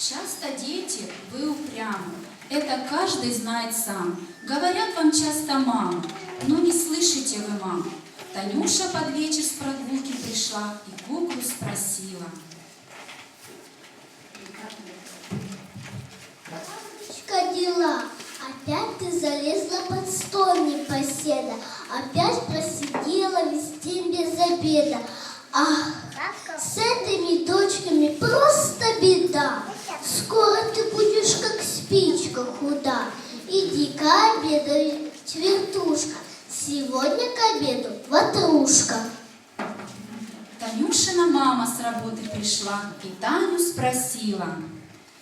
Часто дети, вы упрямы. Это каждый знает сам. Говорят вам часто мамы, но не слышите вы мам. Танюша под вечер с прогулки пришла и куклу спросила. Как дела? Опять ты залезла под стол непоседа. Опять просидела весь день без обеда. Ах, с этими дочками просто беда. Скоро ты будешь как спичка худа. Иди-ка обедай, вертушка. Сегодня к обеду ватрушка. Танюшина мама с работы пришла и Таню спросила.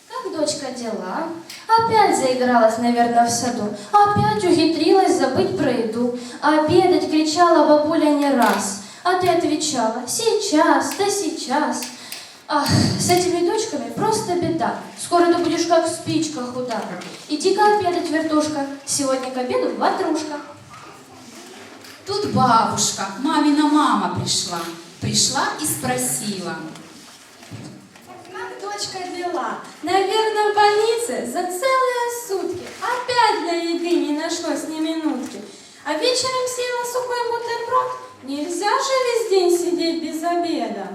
Как дочка дела? Опять заигралась, наверное, в саду. Опять ухитрилась забыть про еду. Обедать кричала бабуля не раз. А ты отвечала, сейчас, да сейчас. Ах, с этими дочками беда. Скоро ты будешь как спичка худа. Иди-ка обедать, вертушка. Сегодня к обеду ватрушка. Тут бабушка, мамина мама пришла. Пришла и спросила. Как дочка дела? Наверное, в больнице за целые сутки. Опять для еды не нашлось ни минутки. А вечером съела сухой бутерброд. Нельзя же весь день сидеть без обеда.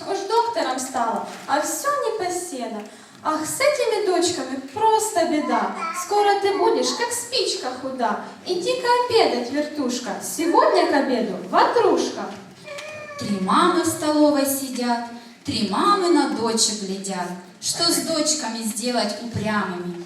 Уж доктором стала, а все непоседа. Ах, с этими дочками просто беда. Скоро ты будешь, как спичка худа. Иди-ка обедать, вертушка. Сегодня к обеду ватрушка. Три мамы в столовой сидят, три мамы на дочек глядят. Что с дочками сделать упрямыми?